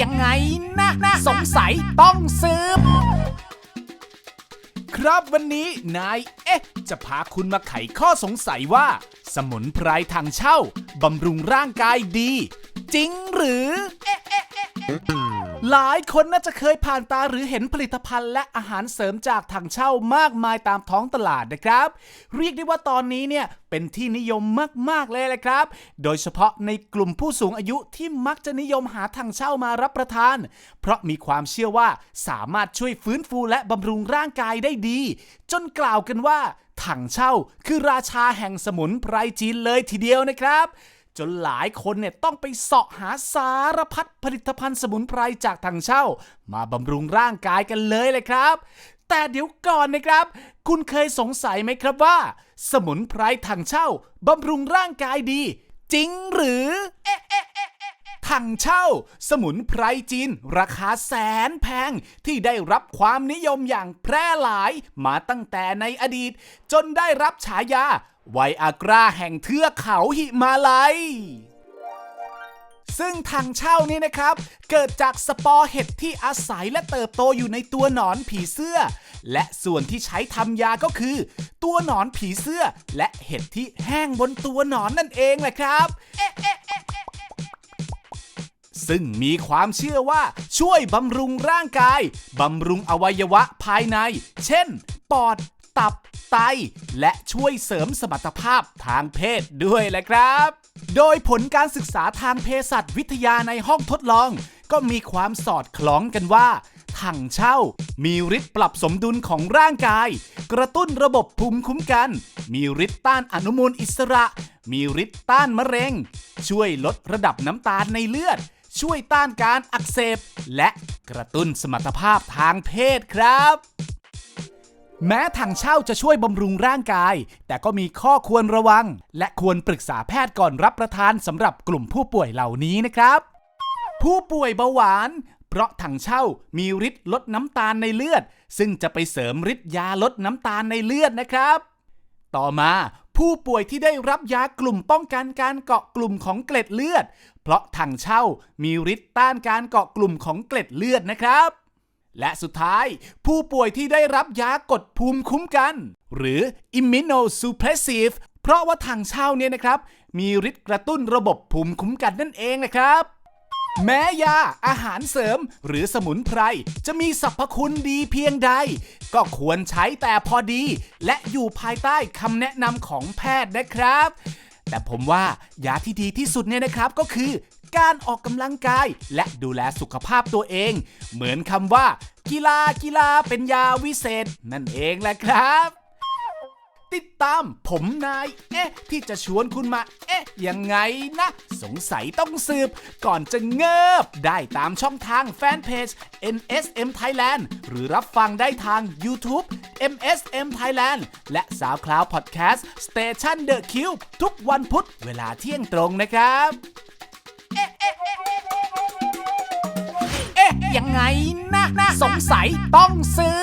ยังไงนะนะสงสัยต้องสืบครับวันนี้นายเอ๊ะ จะพาคุณมาไขข้อสงสัยว่า สมุนไพรทางเช่าบำรุงร่างกายดี จริงหรือ เอ๊ะเอ๊ะเอ๊ะเอ๊ะ หลายคนน่าจะเคยผ่านตาหรือเห็นผลิตภัณฑ์และอาหารเสริมจากทางเช่ามากมายตามท้องตลาดนะครับ เรียกได้ว่าตอนนี้เนี่ยเป็นที่นิยมมากๆเลยแหละครับ โดยเฉพาะในกลุ่มผู้สูงอายุที่มักจะนิยมหาทางเช่ามารับประทาน เพราะมีความเชื่อว่าสามารถช่วยฟื้นฟูและบำรุงร่างกายได้ดี จนกล่าวกันว่าถังเช่าคือราชาแห่งสมุนไพรจีนเลยทีเดียวนะครับ จนหลายคนเนี่ยต้องไปเสาะหาสารพัดผลิตภัณฑ์สมุนไพรจากถังเช่า มาบำรุงร่างกายกันเลยเลยครับ แต่เดี๋ยวก่อนนะครับ คุณเคยสงสัยไหมครับว่า สมุนไพรถังเช่าบำรุงร่างกายดี จริงหรือเอ๊ะเอ๊ะเอ๊ะเอ๊ะเอ๊ะถังเช่า สมุนไพรจีน ราคาแสนแพง ที่ได้รับความนิยมอย่างแพร่หลายมาตั้งแต่ในอดีต จนได้รับฉายา ไวอากราแห่งเทือกเขาหิมาลัย ซึ่งทางเช่านี่นะครับ เกิดจากสปอร์เห็ดที่อาศัยและเติบโตอยู่ในตัวหนอนผีเสื้อ และส่วนที่ใช้ทำยาก็คือ ตัวหนอนผีเสื้อ และเห็ดที่แห้งบนตัวหนอนนั่นเองแหละครับซึ่งมีความเชื่อว่าช่วยบำรุงร่างกาย บำรุงอวัยวะภายใน เช่น ปอด ตับ ไตและช่วยเสริมสมรรถภาพทางเพศด้วยแหละครับ โดยผลการศึกษาทางเภสัชวิทยาในห้องทดลอง ก็มีความสอดคล้องกันว่าถังเช่า มีฤทธิ์ปรับสมดุลของร่างกาย กระตุ้นระบบภูมิคุ้มกัน มีฤทธิ์ต้านอนุมูลอิสระ มีฤทธิ์ต้านมะเร็ง ช่วยลดระดับน้ำตาลในเลือด ช่วยต้านการอักเสบ และกระตุ้นสมรรถภาพทางเพศครับ แม้ถังเช่าจะช่วยบำรุงร่างกาย แต่ก็มีข้อควรระวัง และควรปรึกษาแพทย์ก่อนรับประทานสำหรับกลุ่มผู้ป่วยเหล่านี้นะครับ ผู้ป่วยเบาหวาน เพราะถังเช่ามีฤทธิ์ลดน้ำตาลในเลือด ซึ่งจะไปเสริมฤทธิ์ยาลดน้ำตาลในเลือดนะครับ ต่อมาผู้ป่วยที่ได้รับยากลุ่มป้องกันการเกาะกลุ่มของเกล็ดเลือด เพราะถังเช่ามีฤทธิ์ต้านการเกาะกลุ่มของเกล็ดเลือดนะครับ และสุดท้าย ผู้ป่วยที่ได้รับยากดภูมิคุ้มกัน หรือ immunosuppressive เพราะว่าถังเช่าเนี่ยนะครับ มีฤทธิ์กระตุ้นระบบภูมิคุ้มกันนั่นเองนะครับ แม้ยา อาหารเสริม หรือสมุนไพร จะมีสรรพคุณดีเพียงใด ก็ควรใช้แต่พอดี และอยู่ภายใต้คำแนะนำของแพทย์นะครับ แต่ผมว่ายาที่ดีที่สุดเนี่ยนะครับก็คือ การออกกำลังกาย และดูแลสุขภาพตัวเอง เหมือนคำว่า กีฬากีฬาเป็นยาวิเศษ นั่นเองแหละครับ ติดตามผมนาย เอ๊ะ ที่จะชวนคุณมา เอ๊ะ ยังไงนะ สงสัยต้องสืบ ก่อนจะเงิบ ได้ตามช่องทางแฟนเพจ NSM Thailand หรือรับฟังได้ทาง YouTube MSM Thailand และ SoundCloud Podcast Station The Cube ทุกวันพุธเวลาเที่ยงตรงนะครับ ยังไงนะ สงสัยต้องซื้อ